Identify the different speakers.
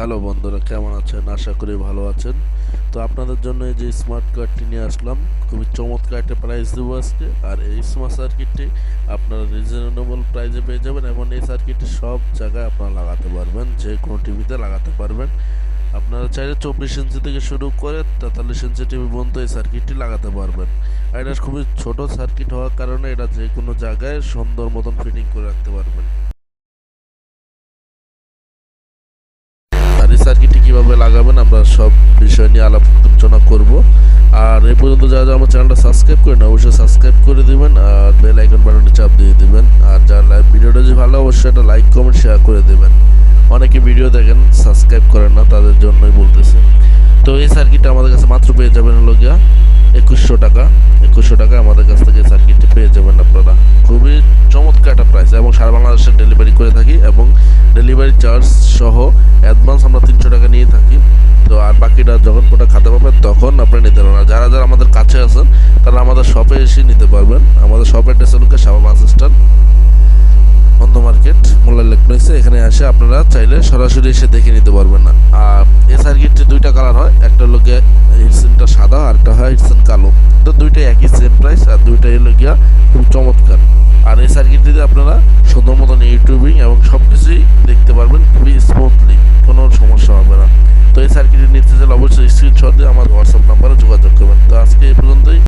Speaker 1: Hello বন্ধুরা, কেমন আছেন? আশা করি ভালো আছেন। তো আপনাদের জন্য এই যে স্মার্ট কার্ডটি নিয়ে আসলাম, খুবই চমৎকার একটা প্রাইস দেবো আজকে। আর এই স্মার্ট সার্কিটটি আপনারা রিজনেবল প্রাইসে পেয়ে যাবেন এবং এই সার্কিটটি সব জায়গায় আপনারা লাগাতে পারবেন, যে কোনো টিভিতে লাগাতে পারবেন। আপনারা চাইলে চব্বিশ ইঞ্চি থেকে শুরু করে তেতাল্লিশ ইঞ্চি টিভি পর্যন্ত এই সার্কিটটি লাগাতে পারবেন। আর এটা খুবই ছোট সার্কিট হওয়ার কারণে এটা যে কোনো জায়গায় সুন্দর মতন ফিটিং করে রাখতে পারবেন। কীভাবে লাগাবেন, আমরা সব বিষয় নিয়ে আলাপ আলোচনা করব। আর এই পর্যন্ত যারা যারা আমার চ্যানেলটা সাবস্ক্রাইব করেন, অবশ্যই সাবস্ক্রাইব করে দিবেন আর বেল আইকন বাটনে চাপ দিয়ে দিবেন। আর যার লাইভ ভিডিওটা যদি ভালো, অবশ্যই একটা লাইক কমেন্ট শেয়ার করে দিবেন। অনেকে ভিডিও দেখেন সাবস্ক্রাইব করেন না, তাদের জন্যই বলতেছি। তো এই সার্কিটটা আমাদের কাছে মাত্র পেয়ে যাবেন হলো গিয়া একুশশো টাকা। একুশশো টাকা আমাদের কাছ থেকে সার্কিটটি পেয়ে যাবেন আপনারা। খুবই চমৎকার একটা প্রাইস এবং সারা বাংলাদেশে ডেলিভারি করে থাকি এবং ডেলিভারি চার্জ সহ অ্যাডভান্স বাকিটা যখন কোটা খাতে পাবেন, তখন আপনি নিতে পারবেন। যারা যারা আমাদের কাছে আছেন, তারা আমাদের শপে এসে নিতে পারবেন। আমাদের শপের অ্যাড্রেস হলো শামা বাস স্ট্যান্ড, বন্ধ মার্কেট, মোল্লা ইলেকট্রনিক্সে এখানে এসে আপনারা চাইলে সরাসরি এসে দেখে নিতে পারবেন না। আর এই সার্কিটটি দুইটা কালার হয়। একটা লোকে হিটসেনটা সাদা, আর একটা হয় হিটসেন কালো। তো দুইটাই একই সেম প্রাইস আর দুইটাই হলো গিয়া খুব চমৎকার। আর এই সার্কিটটিতে আপনারা সুন্দর মতন ইউটিউবিং এবং